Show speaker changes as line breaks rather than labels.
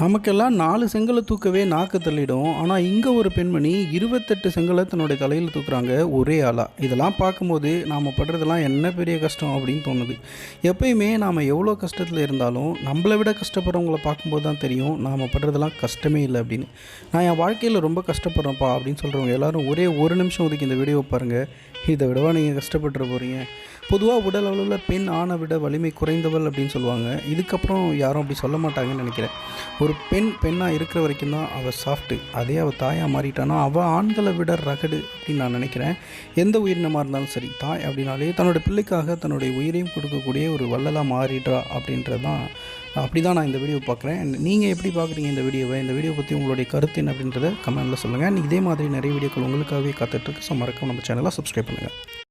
நமக்கெல்லாம் நாலு செங்கலை தூக்கவே நாக்கு தள்ளிடும். ஆனால் இங்கே ஒரு பெண்மணி இருபத்தெட்டு செங்கலை தன்னுடைய தலையில் தூக்குறாங்க ஒரே ஆளாக இதெல்லாம் பார்க்கும்போது நாம் படுறதெல்லாம் என்ன பெரிய கஷ்டம் அப்படின்னு தோணுது. எப்பயுமே நாம் எவ்வளோ கஷ்டத்தில் இருந்தாலும் நம்மளை விட கஷ்டப்படுறவங்கள பார்க்கும்போது தான் தெரியும் நாம் படுறதெல்லாம் கஷ்டமே இல்லை அப்படின்னு. நான் என் வாழ்க்கையில் ரொம்ப கஷ்டப்படுறேன்ப்பா அப்படின்னு சொல்கிறவங்க எல்லோரும் ஒரே ஒரு நிமிஷம் ஒதுக்கி இந்த வீடியோ பாருங்கள் இதை விடவா நீங்கள் கஷ்டப்பட்டுற போகிறீங்க பொதுவாக உடல் அளவில் பெண் ஆணை விட வலிமை குறைந்தவள் அப்படின்னு சொல்லுவாங்க. இதுக்கப்புறம் யாரும் அப்படி சொல்ல மாட்டாங்கன்னு நினைக்கிறேன். ஒரு பெண் பெண்ணாக இருக்கிற வரைக்கும் தான் அவள் சாஃப்ட்டு அதே அவள் தாயாக மாறிட்டானா அவள் ஆண்களை விட ரகடு அப்படின்னு நான் நினைக்கிறேன். எந்த உயிரினமாக இருந்தாலும் சரி தாய் அப்படின்னாலே தன்னோட பிள்ளைக்காக தன்னுடைய உயிரையும் கொடுக்கக்கூடிய ஒரு வள்ளலாக மாறிடுறா அப்படின்றது தான் அப்படி தான் நான் இந்த வீடியோ பார்க்குறேன். நீங்கள் எப்படி பார்க்குறீங்க இந்த வீடியோவை இந்த வீடியோ பற்றி உங்களுடைய கருத்து என்ன அப்படின்றத கமெண்ட்டில் சொல்லுங்கள் இதே மாதிரி நிறைய வீடியோக்கள் உங்களுக்காகவே காத்துட்ருக்கு ஸோ மறக்காம நம்ம சேனலை சப்ஸ்கிரைப் பண்ணுங்கள்